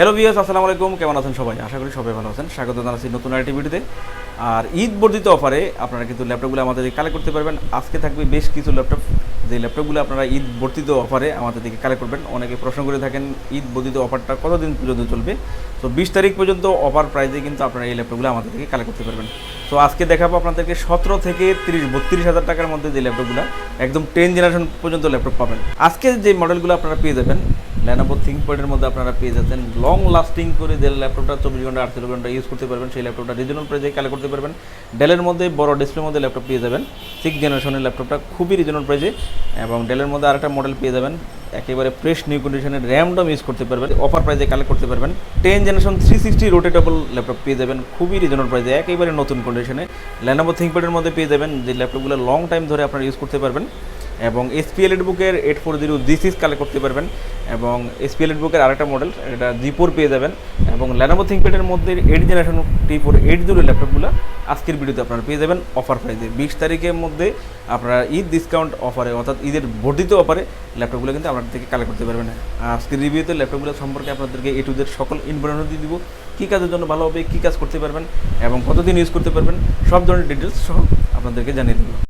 Hello viewers আসসালামু আলাইকুম। কেমন আছেন সবাই? আশা করি সবাই ভালো আছেন। স্বাগত জানাচ্ছি নতুন আরেকটি ভিডিওতে। আর ঈদ বর্ধিত অফারে আপনারা কিন্তু ল্যাপটপগুলো আমাদের দিকে কালেক্ট করতে পারবেন। আজকে থাকবে বেশ কিছু ল্যাপটপ। যে ল্যাপটপগুলো আপনারা ঈদ বর্ধিত অফারে আমাদের দিকে কালেক্ট করবেন, অনেকে প্রশ্ন করে থাকেন, ঈদ বর্ধিত অফারটা কতদিন পর্যন্ত চলবে? তো বিশ তারিখ পর্যন্ত অফার প্রাইজে কিন্তু আপনারা এই ল্যাপটপগুলো আমাদের থেকে কালেক্ট করতে পারবেন। তো আজকে দেখাবো আপনাদেরকে সতেরো থেকে তিরিশ, বত্রিশ হাজার টাকার মধ্যে যে ল্যাপটপগুলো, একদম টেন জেনারেশন পর্যন্ত ল্যাপটপ পাবেন। আজকে যে মডেলগুলো আপনারা পেয়ে যাবেন ল্যানোভো থিঙ্কপ্যাডের মধ্যে আপনারা পেয়ে যাচ্ছেন লং লাস্টিং করে যে ল্যাপটপটা চব্বিশ ঘণ্টা, আটচল্লিশ ঘণ্টা ইউজ করতে পারবেন, সেই ল্যাপটপটা রিজনাল প্রাইজে কালেক্ট করতে পারবেন। ডেলের মধ্যে বড় ডিসপ্লের মধ্যে ল্যাপটপ পেয়ে যাবেন। সিক্স জেনারেশনের ল্যাপটপটা খুবই রিজনাল প্রাইজে এবং ডেলের মধ্যে আরেকটা মডেল পেয়ে যাবেন। একেবারে ফ্রেশ নিউ কন্ডিশনের র্যামডম ইউজ করতে পারবেন অফার প্রাইজে কালেক্ট করতে পারবেন। Ten generation three sixty rotatable laptop পেয়ে যাবেন, খুবই রিজনাল প্রাইজে একেবারে নতুন কন্ডিশনে ল্যানোভো থিঙ্কপ্যাডের মধ্যে পেয়ে যাবেন, যে ল্যাপটপগুলো লং টাইম ধরে আপনারা ইউজ করতে পারবেন। এবং এসপিএল বুকের eight four zero G six collect করতে পারবেন এবং এসপিএল বুকের আরেকটা মডেল এটা জি ফোর পেয়ে যাবেন এবং ল্যানোভো থিঙ্কপ্যাডের মধ্যে eight generation T four eight zero ল্যাপটপগুলো আজকের ভিডিওতে আপনারা পেয়ে যাবেন অফার প্রাইজে বিশ তারিখের মধ্যে আপনারা ঈদ ডিসকাউন্ট অফারে অর্থাৎ ঈদের বর্ধিত অফারে ল্যাপটপগুলো কিন্তু আপনাদের থেকে কালেক্ট করতে পারবেন। আজকের রিভিউতে ল্যাপটপগুলো সম্পর্কে আপনাদেরকে এ টু সকল ইনফরমেশন দিয়ে দিব, কী কাজের জন্য ভালো হবে, কী কাজ করতে পারবেন এবং কতদিন ইউজ করতে পারবেন, সব ধরনের ডিটেলস সহ আপনাদেরকে জানিয়ে দেবো।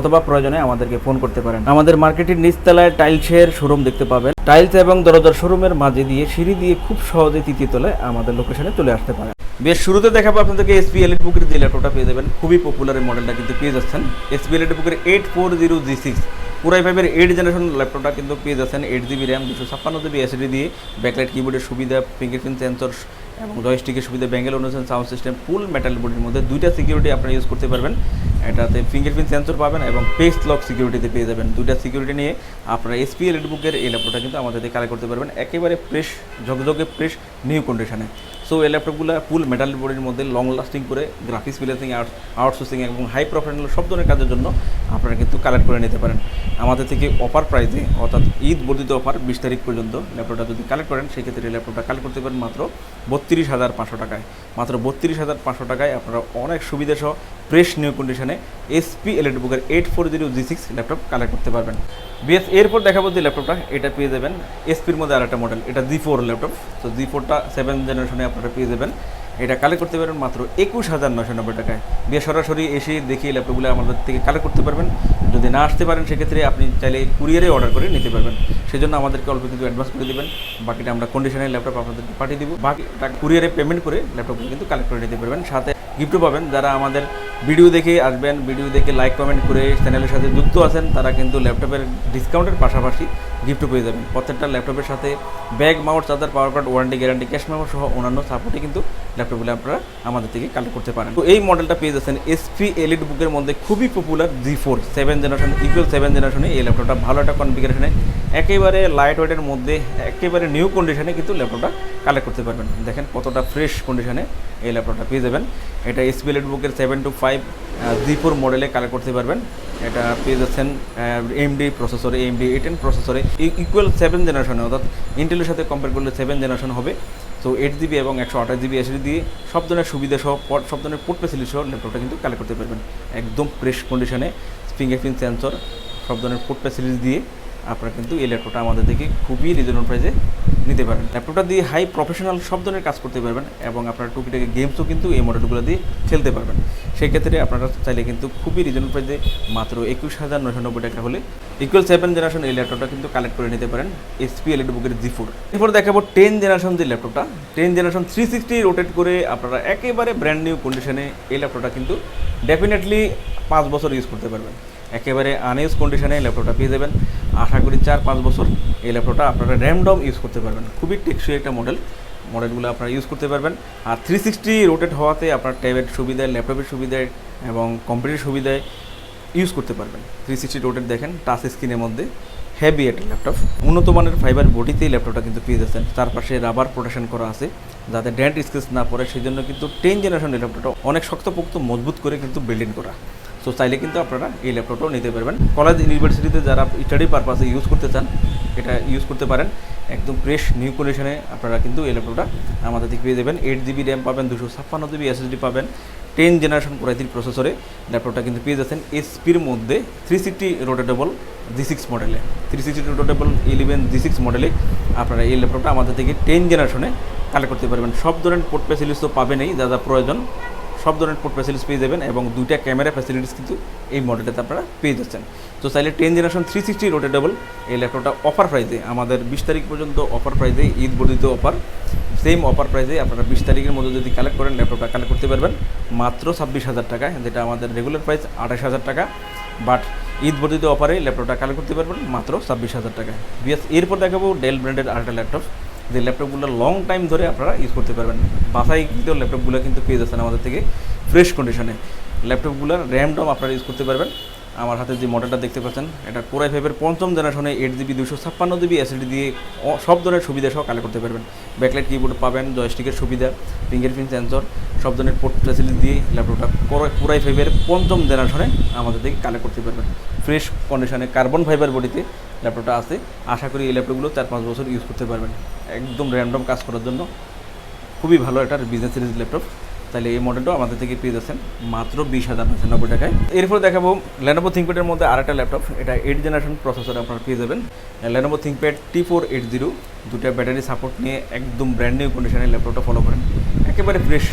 অথবা প্রয়োজনে আমাদেরকে ফোন করতে পারেন। আমাদের মার্কেটের নিচতলায় টাইলসের শোরুম দেখতে পাবেন। টাইলস এবং দরজার শোরুমের মাঝে দিয়ে সিঁড়ি দিয়ে খুব সহজে তৃতীয় তলায় আমাদের লোকেশনে চলে আসতে পারেন। বেশ, শুরুতে দেখাবো আপনাদেরকে এসপি এলিট বুকের যে ল্যাপটপটা পেয়ে যাবেন। খুবই পপুলার এই মডেলটা কিন্তু পেয়ে যাচ্ছেন। এসপি এলিট বুকের eight four zero G six পুরাই ফাইভের এইট জেনারেশন ল্যাপটপটা কিন্তু পেয়ে যাচ্ছেন। এইট জিবি র্যাম দুশো ছাপ্পান্ন জিবি এসডি দিয়ে ব্যাকলাইট কিবোর্ডের সুবিধা ফিঙ্গারপ্রিন্ট সেন্সর জয়স্টিকের সুবিধা ব্যাঙ্গেল অনুষ্ঠান সাউন্ড সিস্টেম, ফুল মেটাল বডির মধ্যে দুইটা সিকিউরিটি আপনারা ইউজ করতে পারবেন। এটাতে ফিঙ্গারপ্রিন্ট সেন্সর পাবেন এবং পেস লক সিকিউরিটিতে পেয়ে যাবেন। দুইটা সিকিউরিটি নিয়ে আপনারা এসপি এলিট বুকের এই ল্যাপটপটা কিন্তু আমাদের কালেক্ট করতে পারবেন। একেবারে ফ্রেশ ঝকঝকে ফ্রেশ নিউ কন্ডিশনে সো এই ল্যাপটপগুলো ফুল মেটাল বোর্ডের মধ্যে লং লাস্টিং করে গ্রাফিক্স ফিলেসিং আউটসোর্সিং এবং হাই প্রফেশনাল সব ধরনের কাজের জন্য আপনারা কিন্তু কালেক্ট করে নিতে পারেন। আমাদের থেকে অফার প্রাইজে অর্থাৎ ঈদ বর্ধিত অফার বিশ তারিখ পর্যন্ত ল্যাপটপটা যদি কালেক্ট করেন, সেক্ষেত্রে ল্যাপটপটা কালেক্ট করতে পারেন মাত্র বত্রিশ হাজার পাঁচশো টাকায়। মাত্র বত্রিশ হাজার পাঁচশো টাকায় আপনারা অনেক সুবিধা সহ ফ্রেশ নিউ কন্ডিশনে এসপি এলএড বুকের eight four zero G six laptop collect করতে পারবেন। বিএস, এরপর দেখাবো যে ল্যাপটপটা, এটা পেয়ে যাবেন এসপির মধ্যে আর একটা মডেল এটা জি ফোর ল্যাপটপ। তো জি ফোরটা সেভেন জেনারেশনে আপনারা পেয়ে যাবেন। এটা কালেক্ট করতে পারবেন মাত্র একুশ হাজার নশো নব্বই টাকায়। বিয়ে সরাসরি এসে দেখে ল্যাপটপগুলো আমাদের থেকে কালেক্ট করতে পারবেন। যদি না আসতে পারেন, সেক্ষেত্রে আপনি চাইলে কুরিয়ারে অর্ডার করে নিতে পারবেন। সেজন্য আমাদেরকে অল্প কিছু অ্যাডভান্স করে দেবেন। বাকিটা আমরা কন্ডিশনের ল্যাপটপ আপনাদেরকে পাঠিয়ে দেবো। বাকি টাকা কুরিয়ারে পেমেন্ট করে ল্যাপটপগুলো কিন্তু কালেক্ট করে নিতে পারবেন। সাথে গিফটও পাবেন। যারা আমাদের ভিডিও দেখে আসবেন, ভিডিও দেখে লাইক কমেন্ট করে চ্যানেলের সাথে যুক্ত আছেন, তারা কিন্তু ল্যাপটপের ডিসকাউন্টের পাশাপাশি গিফট পেয়ে যাবেন। প্রত্যেকটা ল্যাপটপের সাথে bag mouse charger power card warranty guarantee cash memo সহ অন্যান্য সাপোর্টে কিন্তু ল্যাপটপগুলো আপনারা আমাদের থেকে কালেক্ট করতে পারেন। তো এই মডেলটা পেয়ে যাচ্ছেন এসপি এলিট বুকের মধ্যে খুবই popular G four seven generation equal seven জেনারেশনে এই ল্যাপটপটা ভালো একটা কনফিগারেশনে একেবারে লাইট ওয়েটের মধ্যে, একেবারে নিউ কন্ডিশনে কিন্তু ল্যাপটপটা কালেক্ট করতে পারবেন। দেখেন কতটা ফ্রেশ কন্ডিশনে এই ল্যাপটপটা পেয়ে যাবেন। এটা এসপি এলিট বুকের seven two five G four মডেলে কালেক্ট করতে পারবেন। এটা পেয়ে যাচ্ছেন এমডি প্রসেসরে এমডি এইটেন প্রসেসরে ইকুয়াল সেভেন জেনারেশনে অর্থাৎ ইন্টেলের সাথে কম্পেয়ার করলে সেভেন জেনারেশন হবে। তো এইট জিবি এবং একশো আঠাশ জিবি এসডি দিয়ে সব ধরনের সুবিধা সহ সব ধরনের পোর্ট ফেসিলিটি সহ ল্যাপটপটা কিন্তু কালেক্ট করতে পারবেন। একদম ফ্রেশ কন্ডিশনে ফিঙ্গারপ্রিন্ট সেন্সর সব ধরনের পোর্ট ফেসিলিটি দিয়ে আপনারা কিন্তু এই ল্যাপটপটা আমাদের থেকে খুবই রিজনেবল প্রাইসে নিতে পারেন ল্যাপটপটা দিয়ে হাই প্রফেশনাল সব ধরনের কাজ করতে পারবেন এবং আপনার টুকিটাকি গেমসও কিন্তু এই মডেলগুলো দিয়ে খেলতে পারবেন। সেই ক্ষেত্রে আপনারা চাইলে কিন্তু খুবই রিজনেবল প্রাইসে মাত্র একুশ হাজার নশো নব্বই টাকা হলে ইকুয়াল সেভেন জেনারেশন এই ল্যাপটপটা কিন্তু কালেক্ট করে নিতে পারেন এসপি এলইড বুকের জি ফোর এরপর দেখাবো টেন জেনারেশন যে ল্যাপটপটা ten generation three sixty rotate করে আপনারা একেবারে ব্র্যান্ড নিউ কন্ডিশনে এই ল্যাপটপটা কিন্তু ডেফিনেটলি পাঁচ বছর ইউজ করতে পারবেন। একেবারে আনইউজ কন্ডিশনে ল্যাপটপটা পেয়ে যাবেন। আশা করি চার পাঁচ বছর এই ল্যাপটপটা আপনারা র্যামডম ইউজ করতে পারবেন। খুবই টেকসই একটা মডেল মডেলগুলো আপনারা ইউজ করতে পারবেন। আর থ্রি সিক্সটি রোটেট হওয়াতে আপনার ট্যাবের সুবিধায় ল্যাপটপের সুবিধায় এবং কম্পিউটারের সুবিধায় ইউজ করতে পারবেন। থ্রি সিক্সটি রোটেট দেখেন টাচ স্ক্রিনের মধ্যে হেভি একটা ল্যাপটপ উন্নত মানের ফাইবার বডিতেই ল্যাপটপটা কিন্তু পেয়ে যাচ্ছেন। তার পাশে রাবার প্রোটেকশন করা আছে, যাতে ড্যান্ট স্কেচ না পড়ে। সেই জন্য কিন্তু টেন জেনারেশন ল্যাপটপটা অনেক শক্তপোক্ত, মজবুত করে কিন্তু বিল্ডিং করা। সো চাইলে কিন্তু আপনারা এই ল্যাপটপটাও নিতে পারবেন। কলেজ ইউনিভার্সিটিতে যারা স্টাডি পারপাসে ইউজ করতে চান, এটা ইউজ করতে পারেন। একদম ফ্রেশ নিউ কন্ডিশনে আপনারা কিন্তু এই ল্যাপটপটা আমাদের থেকে পেয়ে যাবেন। এইট জিবি র্যাম পাবেন, দুশো ছাপ্পান্ন জিবি এসএসডি পাবেন। টেন জেনারেশন কোরাইতির প্রসেসরে ল্যাপটপটা কিন্তু পেয়ে যাচ্ছেন এসপির মধ্যে three sixty rotatable G six মডেলে three sixty rotatable eleven G six মডেলে আপনারা এই ল্যাপটপটা আমাদের থেকে টেন জেনারেশনে কালেক্ট করতে পারবেন। সব ধরনের পোর্ট ফ্যাসিলিটিস তো পাবেনই যা যা প্রয়োজন, সব ধরনের পোর্ট ফ্যাসিলিটিস পেয়ে যাবেন এবং দুইটা ক্যামেরা ফ্যাসিলিটিস কিন্তু এই মডেলটাতে আপনারা পেয়ে যাচ্ছেন। তো চাইলে ten generation three sixty rotatable এই ল্যাপটপটা অফার প্রাইজে আমাদের বিশ তারিখ পর্যন্ত অফার প্রাইজে ঈদ বর্ধিত অফার সেম অফার প্রাইসে আপনারা বিশ তারিখের মধ্যে যদি কালেক্ট করেন ল্যাপটপটা কালেক্ট করতে পারবেন। মাত্র ছাব্বিশ হাজার টাকায়, যেটা আমাদের রেগুলার প্রাইস আঠাশ হাজার টাকা। বাট ঈদ বর্ধিত অফারে ল্যাপটপটা কালেক্ট করতে পারবেন, মাত্র ছাব্বিশ হাজার টাকায়। বিএস এরপর দেখাবো ডেল ব্র্যান্ডের আরেকটা ল্যাপটপ যে ল্যাপটপগুলো লং টাইম ধরে আপনারা ইউজ করতে পারবেন। বাসায় কিন্তু ল্যাপটপগুলো কিন্তু পেয়ে যাচ্ছেন আমাদের থেকে ফ্রেশ কন্ডিশনে ল্যাপটপগুলোর র্যাম ডম আপনারা ইউজ করতে পারবেন। আমার হাতে যে মডেলটা দেখতে পাচ্ছেন, এটা কোরাই ফাইভের পঞ্চম জেনারেশনে এইট জিবি দুশো ছাপ্পান্ন জিবি এসএসডি দিয়ে সব ধরনের সুবিধা সহ কালেক্ট করতে পারবেন। ব্যাকলাইট কিবোর্ড পাবেন জয়স্টিকের সুবিধা ফিঙ্গারপ্রিন্ট সেন্সর সব ধরনের পোর্ট ফ্যাসিলিটি দিয়ে ল্যাপটপটা কোরাই ফাইভের পঞ্চম জেনারেশনে আমাদের থেকে কালেক্ট করতে পারবেন। ফ্রেশ কন্ডিশনে কার্বন ফাইবার বডিতে ল্যাপটপটা আছে। আশা করি এই ল্যাপটপগুলো চার পাঁচ বছর ইউজ করতে পারবেন। একদম র্যান্ডম কাজ করার জন্য খুবই ভালো একটা বিজনেস সিরিজ ল্যাপটপ তাহলে এই মডেলটাও আমাদের থেকে পেয়ে যাচ্ছেন মাত্র বিশ হাজার পঁচানব্বই নব্বই টাকায়। এরপর দেখাবো ল্যানোভো থিঙ্কপ্যাডের মধ্যে আর একটা ল্যাপটপ এটা এইট জেনারেশন প্রসেসর আপনারা পেয়ে যাবেন। Lenovo ThinkPad T four eight zero দুটা ব্যাটারি সাপোর্ট নিয়ে একদম ব্র্যান্ড নিউ কন্ডিশনে ল্যাপটপটা ফলো করেন। একেবারে ফ্রেশ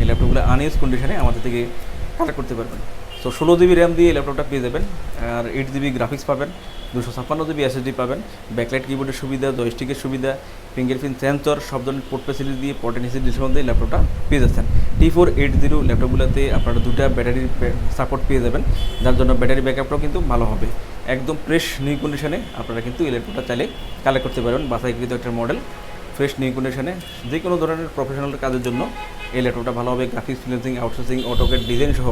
এই ল্যাপটপগুলো আনইউজ কন্ডিশনে আমাদের থেকে কালেক্ট করতে পারবেন। সো ষোলো জিবি র্যাম দিয়ে ল্যাপটপটা পেয়ে যাবেন আর এইট জিবি গ্রাফিক্স পাবেন, দুশো ছাপ্পান্ন জিবি এসএসডি পাবেন ব্যাকলাইট কিবোর্ডের সুবিধা জয়স্টিকের সুবিধা ফিঙ্গারপ্রিন্ট সেন্সর সব ধরনের পোর্ট ফ্যাসিলিটি দিয়ে পোর্টেন হিসেবে ডিসকাউন্ট দিয়ে ল্যাপটপটা পেয়ে যাচ্ছেন। টি ফোর এইট জিরো ল্যাপটপগুলোতে আপনারা দুটা ব্যাটারির সাপোর্ট পেয়ে যাবেন, যার জন্য ব্যাটারি ব্যাকআপটাও কিন্তু ভালো হবে। একদম ফ্রেশ নিউ কন্ডিশনে আপনারা কিন্তু এই ল্যাপটপটা চাইলে কালেক্ট করতে পারবেন বাসাইকৃত একটা মডেল ফ্রেশ নিউ কন্ডিশনে যে কোনো ধরনের প্রফেশনাল কাজের জন্য এই ল্যাপটপটা ভালো হবে graphics freelancing outsourcing AutoCAD design সহ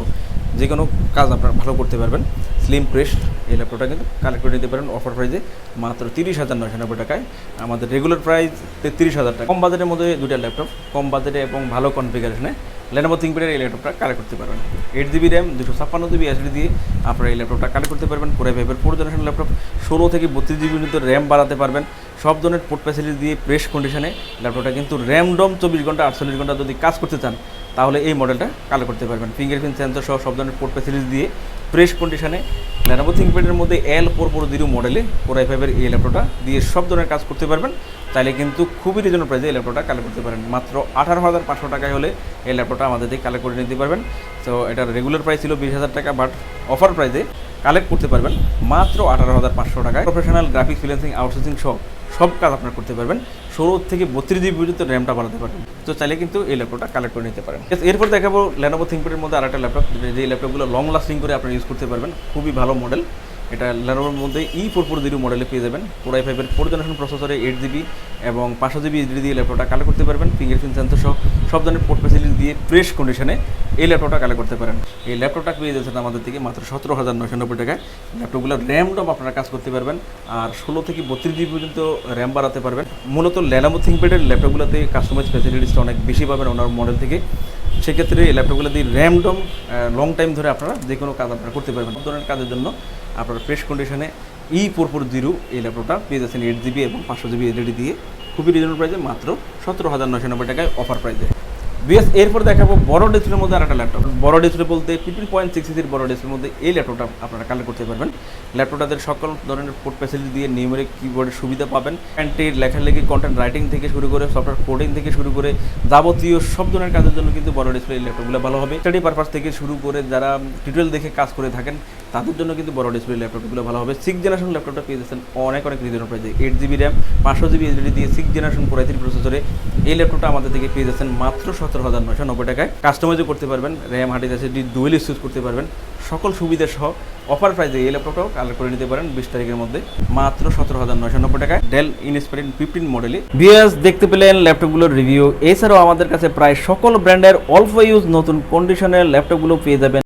যে কোনো কাজ আপনারা ভালো করতে পারবেন। স্লিম প্রেস এই ল্যাপটপটা কিন্তু কালেক্ট করে নিতে পারেন। অফার প্রাইজে মাত্র তিরিশ হাজার নয়শো নব্বই টাকায়। আমাদের রেগুলার প্রাইস তেত্রিশ হাজার টাকা। কম বাজেটের মধ্যে দুটা ল্যাপটপ কম বাজেটে এবং ভালো কনফিগারেশনে লেনোভো থিঙ্কপ্যাডের এই ল্যাপটপটা কালেক্ট করতে পারবেন। এইট জিবি র্যাম দুশো ছাপ্পান্ন জিবি এসডি দিয়ে আপনারা এই ল্যাপটপটা কালেক্ট করতে পারবেন। কোরাই ফাইভের ফোর জেনারেশন ল্যাপটপ ষোলো থেকে বত্রিশ জিবি পর্যন্ত র্যাম বাড়াতে পারবেন। সব ধরনের পোর্ট ফ্যাসিলিটি দিয়ে প্রেস কন্ডিশনে ল্যাপটপটা কিন্তু র্যামডম চব্বিশ ঘণ্টা, আটচল্লিশ ঘণ্টা যদি কাজ করতে চান, তাহলে এই মডেলটা কালেক্ট করতে পারবেন। ফিঙ্গারপ্রিন্ট সেন্সর সহ সব ধরনের পোর্ট ফ্যাসিলিটি দিয়ে প্রেস কন্ডিশনে লেনোভো থিঙ্কপ্যাডের মধ্যে এল ফোর ফোর জিরো মডেলে কোরাই ফাইভের এই ল্যাপটপটা দিয়ে সব ধরনের কাজ করতে পারবেন। তাহলে কিন্তু খুবই রিজনেবল প্রাইসে এই ল্যাপটপটা কালেক্ট করতে পারেন। মাত্র আঠারো হাজার পাঁচশো টাকায় হলে এই ল্যাপটপটা আমাদের থেকে কালেক্ট করে নিতে পারবেন। তো এটার রেগুলার প্রাইস ছিল বিশ হাজার টাকা বাট অফার প্রাইসে কালেক্ট করতে পারবেন মাত্র আঠারো হাজার পাঁচশো টাকায়। প্রফেশনাল গ্রাফিক ফ্রিলেন্সিং আউটসোর্সিং সব সব কাজ আপনার করতে পারবেন। ষোলো থেকে বত্রিশ জিবি পর্যন্ত র্যামটা বানাতে পারবেন। তো চাইলে কিন্তু এই ল্যাপটপটা কালেক্ট করে নিতে পারেন। এরপর দেখাবো ল্যানোভো থিঙ্কপ্যাডের মধ্যে আর একটা ল্যাপটপ যে ল্যাপটপগুলো লং লাস্টিং করে আপনি ইউজ করতে পারবেন, খুবই ভালো মডেল এটা লেনোভোর মধ্যে ই ফোর ফোর জিরো মডেলে পেয়ে যাবেন। কোরাই ফাইভের ফোর জেনারেশন প্রসেসরে এইট জিবি এবং পাঁচশো জিবি এইচডি দিয়ে ল্যাপটপটা কালেক্ট করতে পারবেন। ফিঙ্গারপ্রিন্ট সেন্সর সহ সব ধরনের পোর্ট ফ্যাসিলিটি দিয়ে ফ্রেশ কন্ডিশনে এই ল্যাপটপটা কালেক্ট করতে পারেন। এই ল্যাপটপটা পেয়ে যাচ্ছেন আমাদের থেকে মাত্র সতেরো হাজার নশো নব্বই টাকায়। ল্যাপটপগুলো র্যাম ডম আপনারা কাজ করতে পারবেন আর ষোলো থেকে বত্রিশ জিবি পর্যন্ত র্যাম বাড়াতে পারবেন। মূলত ল্যানামো থিঙ্কপ্যাডের ল্যাপটপগুলোতে কাস্টমাইজ ফ্যাসিলিটিসটা অনেক বেশি পাবেন ওনার মডেল থেকে। সেক্ষেত্রে এই ল্যাপটপগুলো দিয়ে র্যামডম লং টাইম ধরে আপনারা যে কোনো কাজ আপনারা করতে পারবেন। ধরনের কাজের জন্য আপনারা ফ্রেশ কন্ডিশনে ই ফোর জিরো এই ল্যাপটপটা পেয়ে যাচ্ছেন এইট জিবি এবং পাঁচশো জিবি এলইডি দিয়ে। খুবই রিজনেবল প্রাইসে মাত্র সতেরো হাজার নশো নব্বই টাকায় অফার প্রাইসে বিএস, এরপর দেখাবো বড় ডিসপ্লের মধ্যে আরেকটা ল্যাপটপ। বড় ডিসপ্লে বলতে ফিফটিন পয়েন্ট সিক্স ইঞ্চির বড় ডিসপ্লের মধ্যে এই ল্যাপটপটা আপনারা কালেক্ট করতে পারবেন। ল্যাপটপটাদের সকল ধরনের পোর্ট ফ্যাসিলিটি দিয়ে নিউমেরিক কিবোর্ডের সুবিধা পাবেন। প্যান্টের লেখালেখি কন্টেন্ট রাইটিং থেকে শুরু করে সফটওয়্যার কোডিং থেকে শুরু করে যাবতীয় সব ধরনের কাজের জন্য কিন্তু বড় ডিসপ্লে এই ল্যাপটপগুলো ভালো হবে। স্টাডি পারপাস থেকে শুরু করে যারা টিউটোরিয়াল দেখে কাজ করে থাকেন তাদের জন্য কিন্তু বড় ডিসপ্লে ল্যাপটপগুলো ভালো হবে। সিক্স জেনারেশন ল্যাপটপটা পেয়ে যাচ্ছেন অনেক অনেক রিজনেবল প্রাইসে এইট জিবি র্যাম পাঁচশো জিবি এইচডি দিয়ে six generation core i three প্রসেসরে এই ল্যাপটপটা আমাদের থেকে পেয়ে যাচ্ছেন মাত্র সতেরো হাজার নশো নব্বই টাকায়। কাস্টমাইজও করতে পারবেন RAM hard SSD dual use করতে পারবেন। সকল সুবিধা সহ অফার প্রাইসে এই ল্যাপটপটাও কালেক্ট করে নিতে পারেন বিশ তারিখের মধ্যে। মাত্র সতেরো হাজার নশো নব্বই টাকায়। ডেল ইনস্পাইরিন ফিফটিন মডেলে বিএস দেখতে পেলেন ল্যাপটপগুলোর রিভিউ এছাড়াও আমাদের কাছে প্রায় সকল ব্র্যান্ডের অল্প ইউজ নতুন কন্ডিশনের ল্যাপটপগুলো পেয়ে যাবেন।